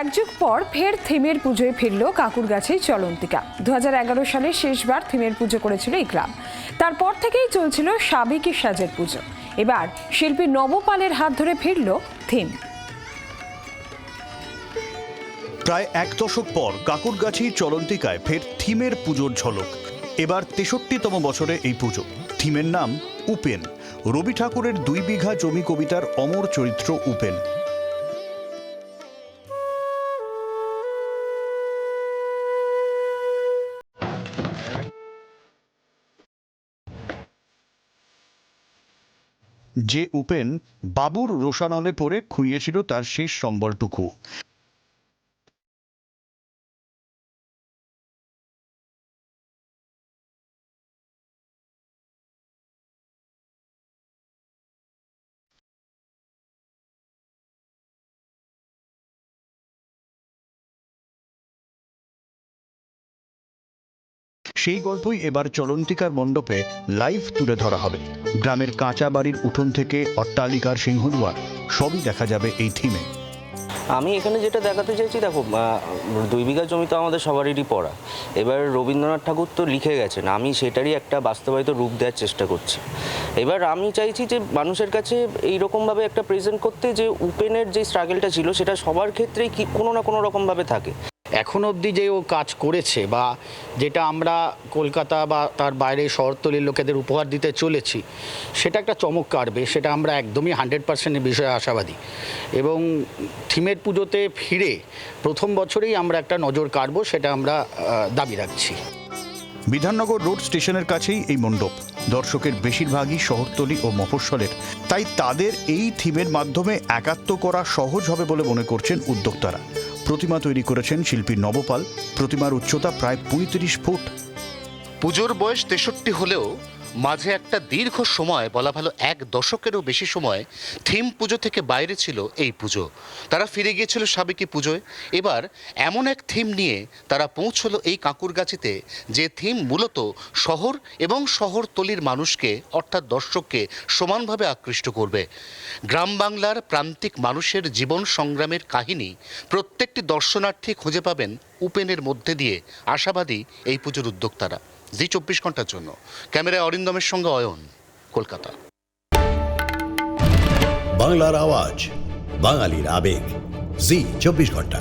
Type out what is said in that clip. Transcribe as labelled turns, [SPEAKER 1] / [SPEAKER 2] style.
[SPEAKER 1] এক যুগ পর ফের থিমের পুজোয় ফিরল কাকুরগাছি চলন্তিকা। দু সালে শেষবার থিমের পুজো করেছিল এই ক্লাব। তারপর থেকেই চলছিল সাবেকি সাজের পুজো। এবার শিল্পী নবপালের হাত ধরে ফিরল থিম।
[SPEAKER 2] প্রায় এক দশক পর কাকুরগাছি চলন্তিকায় ফের থিমের পুজোর ঝলক। এবার তেষট্টিতম বছরে এই পুজো। থিমের নাম উপেন। রবি ঠাকুরের দুই বিঘা জমি কবিতার অমর চরিত্র উপেন। যে উপেন বাবুর রোষানলে পড়ে খুইয়েছিল তার শেষ সম্বলটুকু সেই গল্পই এবার চলন্তিকার মণ্ডপে লাইভ তুলে ধরা হবে। গ্রামের কাঁচা বাড়ির উঠোন থেকে অট্টালিকার সিংহদুয়ার, সবই দেখা যাবে এই থিমে
[SPEAKER 3] আমি এখানে যেটা দেখাতে চাইছি, দেখো দুই বিঘা জমি তো আমাদের সবারই পড়া। এবার রবীন্দ্রনাথ ঠাকুর তো লিখে গেছেন, আমি সেটারই একটা বাস্তবায়িত রূপ দেওয়ার চেষ্টা করছি। এবার আমি চাইছি যে মানুষের কাছে এই রকমভাবে একটা প্রেজেন্ট করতে যে উপেনের যে স্ট্রাগলটা ছিল, সেটা সবার ক্ষেত্রেই কি কোনো না কোনো রকমভাবে থাকে।
[SPEAKER 4] এখন অবধি যে ও কাজ করেছে বা যেটা আমরা কলকাতা বা তার বাইরে শহরতলির লোকেদের উপহার দিতে চলেছি, সেটা একটা চমক কাটবে সেটা আমরা একদমই হান্ড্রেড পার্সেন্টের বিষয়ে আশাবাদী। এবং থিমের পুজোতে ফিরে প্রথম বছরেই আমরা একটা নজর কাটবো সেটা আমরা দাবি রাখছি।
[SPEAKER 2] বিধাননগর রোড স্টেশনের কাছেই এই মণ্ডপ, দর্শকের বেশিরভাগই শহরতলি ও মফস্বলের। তাই তাদের এই থিমের মাধ্যমে একাত্ম করা সহজ হবে বলে মনে করছেন উদ্যোক্তারা। প্রতিমা তৈরি করেছেন শিল্পী নবপাল। প্রতিমার উচ্চতা প্রায় পঁয়ত্রিশ ফুট।
[SPEAKER 5] পুজোর বয়স তেষট্টি হলেও মাঝে একটা দীর্ঘ সময়, বলা ভালো এক দশকেরও বেশি সময়, থিম পুজো থেকে বাইরে ছিল এই পুজো। তারা ফিরে গিয়েছিল সাবেকি পুজোয়। এবার এমন এক থিম নিয়ে তারা পৌঁছলো এই কাঁকুরগাছিতে, যে থিম মূলত শহর এবং শহরতলির মানুষকে, অর্থাৎ দর্শককে, সমানভাবে আকৃষ্ট করবে। গ্রাম বাংলার প্রান্তিক মানুষের জীবন সংগ্রামের কাহিনী প্রত্যেকটি দর্শনার্থী খুঁজে পাবেন উপেনের মধ্যে দিয়ে। আশাবাদী এই পুজোর উদ্যোক্তারা। জি চব্বিশ ঘণ্টার জন্য। ক্যামেরায় অরিন্দমের সঙ্গে অয়ন, কলকাতা।
[SPEAKER 6] বাংলার আওয়াজ, বাঙালির আবেগ। জি চব্বিশ ঘণ্টা।